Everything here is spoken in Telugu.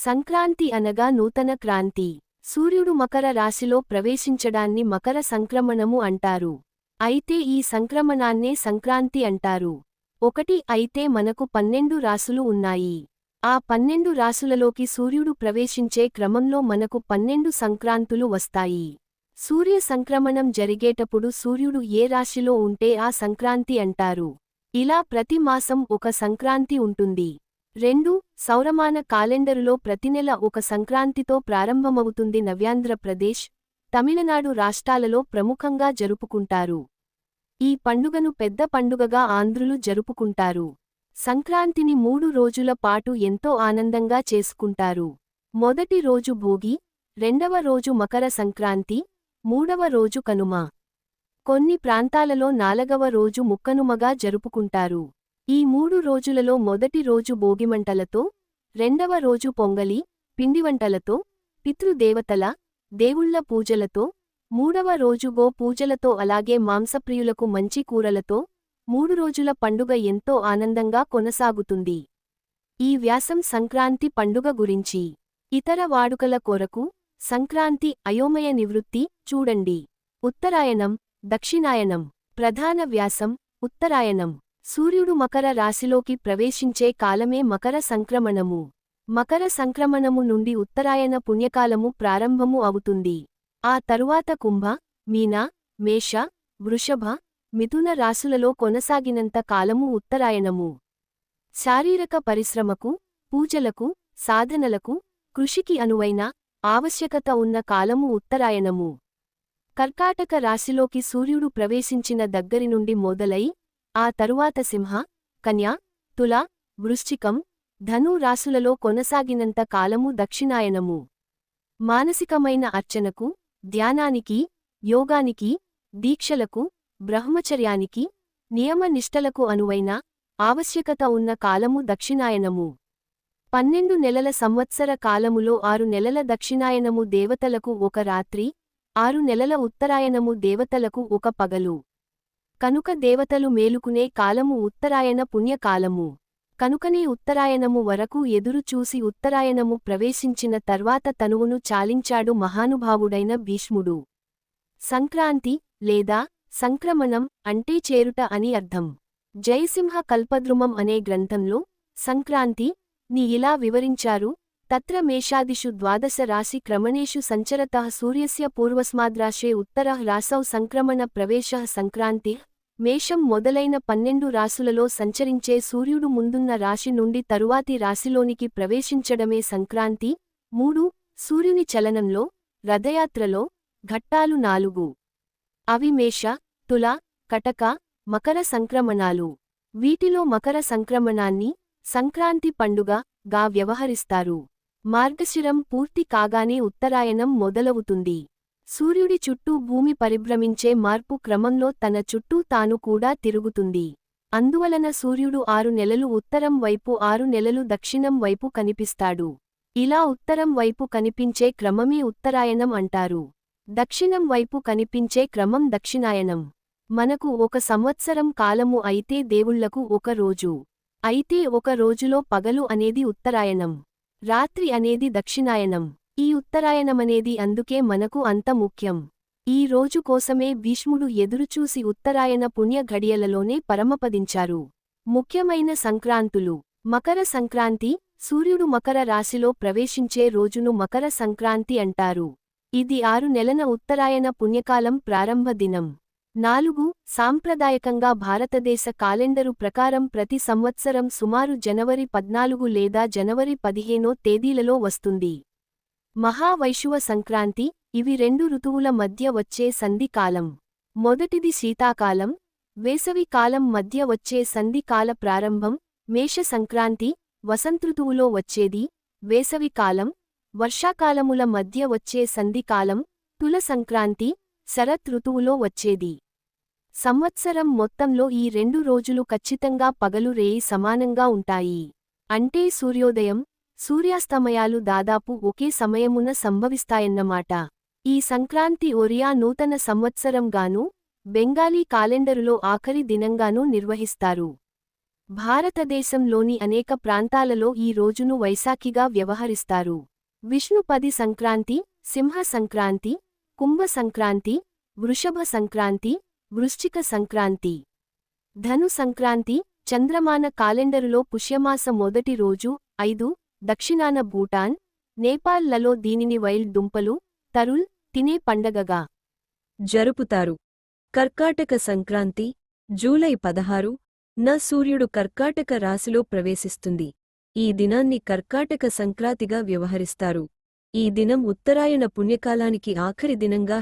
సంక్రాంతి అనగా నూతన క్రాంతి. సూర్యుడు మకర రాశిలో ప్రవేశించడాన్ని మకర సంక్రమణము అంటారు. అయితే ఈ సంక్రమణాన్నే సంక్రాంతి అంటారు. ఒకటి అయితే మనకు పన్నెండు రాసులు ఉన్నాయి. ఆ పన్నెండు రాసులలోకి సూర్యుడు ప్రవేశించే క్రమంలో మనకు పన్నెండు సంక్రాంతులు వస్తాయి. సూర్య సంక్రమణం జరిగేటప్పుడు సూర్యుడు ఏ రాశిలో ఉంటే ఆ సంక్రాంతి అంటారు. ఇలా ప్రతి మాసం ఒక సంక్రాంతి ఉంటుంది. రెండు సౌరమాన కాలెండరులో ప్రతినెల ఒక సంక్రాంతితో ప్రారంభమవుతుంది నవ్యాంధ్రప్రదేశ్ తమిళనాడు రాష్ట్రాలలో ప్రముఖంగా జరుపుకుంటారు. ఈ పండుగను పెద్ద పండుగగా ఆంధ్రులు జరుపుకుంటారు. సంక్రాంతిని మూడు రోజుల పాటు ఎంతో ఆనందంగా చేసుకుంటారు. మొదటి రోజు భోగి రెండవ రోజు మకర సంక్రాంతి మూడవ రోజు కనుమ. కొన్ని ప్రాంతాలలో నాలుగవ రోజు ముక్కనుమగా జరుపుకుంటారు. ఈ మూడు రోజులలో మొదటి రోజు భోగిమంటలతో రెండవ రోజు పొంగలి పిండివంటలతో పితృదేవతల దేవుళ్ళ పూజలతో మూడవ రోజు గో పూజలతో అలాగే మాంసప్రియులకు మంచి కూరలతో మూడు రోజుల పండుగ ఎంతో ఆనందంగా కొనసాగుతుంది. ఈ వ్యాసం సంక్రాంతి పండుగ గురించి. ఇతర వాడుకల కొరకు సంక్రాంతి అయోమయ నివృత్తి చూడండి. ఉత్తరాయణం దక్షిణాయనం ప్రధాన వ్యాసం ఉత్తరాయణం. సూర్యుడు మకర రాశిలోకి ప్రవేశించే కాలమే మకర సంక్రమణము. మకర సంక్రమణము నుండి ఉత్తరాయణ పుణ్యకాలము ప్రారంభము అవుతుంది. ఆ తరువాత కుంభ మీన మేష వృషభ మిథున రాశులలో కొనసాగినంత కాలము ఉత్తరాయణము. శారీరక పరిశ్రమకు పూజలకు సాధనలకు కృషికి అనువైన ఆవశ్యకత ఉన్న కాలము ఉత్తరాయణము. కర్కాటక రాశిలోకి సూర్యుడు ప్రవేశించిన దగ్గరి నుండి మొదలై ఆ తరువాత సింహ కన్యా తుల వృశ్చికం ధను రాసులలో కొనసాగినంత కాలము దక్షిణాయనము. మానసికమైన అర్చనకు ధ్యానానికి యోగానికి దీక్షలకు బ్రహ్మచర్యానికి నియమనిష్టలకు అనువైన ఆవశ్యకత ఉన్న కాలము దక్షిణాయనము. పన్నెండు నెలల సంవత్సర కాలములో ఆరు నెలల దక్షిణాయనము దేవతలకు ఒక రాత్రి ఆరు నెలల ఉత్తరాయణము దేవతలకు ఒక పగలు. కనుక దేవతలు మేలుకునే కాలము ఉత్తరాయణ పుణ్యకాలము. కనుకనే ఉత్తరాయణము వరకు ఎదురుచూసి ఉత్తరాయణము ప్రవేశించిన తర్వాత తనువును చాలించాడు మహానుభావుడైన భీష్ముడు. సంక్రాంతి లేదా సంక్రమణం అంటే చేరుట అని అర్థం. జయసింహ కల్పద్రుమం అనే గ్రంథంలో సంక్రాంతి ని ఇలా వివరించారు. తత్ర మేషాదిషు ద్వాదశ రాశి క్రమణేషు సంచరత సూర్యస్య పూర్వస్మాద్రాశే ఉత్తర రాసౌ సంక్రమణ ప్రవేశ సంక్రాంతి మేషం మొదలైన పన్నెండు రాసులలో సంచరించే సూర్యుడు ముందున్న రాశి నుండి తరువాతి రాశిలోనికి ప్రవేశించడమే సంక్రాంతి. మూడు సూర్యుని చలనంలో రథయాత్రలో ఘట్టాలు నాలుగు. అవి మేష తుల కటక మకర సంక్రమణాలు. వీటిలో మకర సంక్రమణాన్ని సంక్రాంతి పండుగ గా వ్యవహరిస్తారు. మార్గశిరం పూర్తి కాగానే ఉత్తరాయణం మొదలవుతుంది. సూర్యుడి చుట్టూ భూమి పరిభ్రమించే మార్పు క్రమంలో తన చుట్టూ తాను కూడా తిరుగుతుంది. అందువలన సూర్యుడు ఆరు నెలలు ఉత్తరం వైపు ఆరు నెలలు దక్షిణం వైపు కనిపిస్తాడు. ఇలా ఉత్తరం వైపు కనిపించే క్రమమే ఉత్తరాయణం అంటారు. దక్షిణం వైపు కనిపించే క్రమం దక్షిణాయనం మనకు ఒక సంవత్సరం కాలము అయితే దేవుళ్ళకు ఒక రోజు. అయితే ఒక రోజులో పగలు అనేది ఉత్తరాయణం. రాత్రి అనేది దక్షిణాయనం ఈ ఉత్తరాయణమనేది అందుకే మనకు అంత ముఖ్యం. ఈ రోజు కోసమే భీష్ముడు ఎదురుచూసి ఉత్తరాయణ పుణ్య ఘడియలలోనే పరమపదించారు. ముఖ్యమైన సంక్రాంతులు. మకర సంక్రాంతి సూర్యుడు మకర రాశిలో ప్రవేశించే రోజును మకర సంక్రాంతి అంటారు. ఇది ఆరు నెలన ఉత్తరాయణ పుణ్యకాలం ప్రారంభ దినం. నాలుగు సాంప్రదాయకంగా భారతదేశ కాలెండరు ప్రకారం ప్రతి సంవత్సరం సుమారు జనవరి పద్నాలుగు లేదా జనవరి పదిహేనో తేదీలలో వస్తుంది. మహావైశువ సంక్రాంతి ఇవి రెండు ఋతువుల మధ్య వచ్చే సంధి కాలం. మొదటిది శీతాకాలం వేసవి కాలం మధ్య వచ్చే సంధి కాల ప్రారంభం మేష సంక్రాంతి వసంతృతువులో వచ్చేది. వేసవి కాలం వర్షాకాలముల మధ్య వచ్చే సంధికాలం తుల సంక్రాంతి శరత్ ఋతువులో వచ్చేది. సంవత్సరం మొత్తంలో ఈ రెండు రోజులు ఖచ్చితంగా పగలు రేయి సమానంగా ఉంటాయి. అంటే సూర్యోదయం సూర్యాస్తమయాలు దాదాపు ఒకే సమయమున సంభవిస్తాయన్నమాట. ఈ సంక్రాంతి ఒరియా నూతన సంవత్సరంగానూ బెంగాలీ కాలెండరులో ఆఖరి దినంగానూ నిర్వహిస్తారు. భారతదేశంలోని అనేక ప్రాంతాలలో ఈ రోజును వైశాఖిగా వ్యవహరిస్తారు. విష్ణుపది సంక్రాంతి సింహ సంక్రాంతి కుంభ సంక్రాంతి వృషభ సంక్రాంతి వృశ్చిక సంక్రాంతి. ధను సంక్రాంతి చంద్రమాన కాలెండరులో పుష్యమాస మొదటి రోజు ఐదు దక్షిణాన భూటాన్ నేపాల్లలో దీనిని వైల్డ్ దుంపలు తరుల్ తినే పండగగా జరుపుతారు. కర్కాటక సంక్రాంతి జూలై పదహారు న సూర్యుడు కర్కాటక రాశిలో ప్రవేశిస్తుంది. ఈ దినాన్ని కర్కాటక సంక్రాంతిగా వ్యవహరిస్తారు. ఈ దినం ఉత్తరాయణ పుణ్యకాలానికి ఆఖరి దినంగా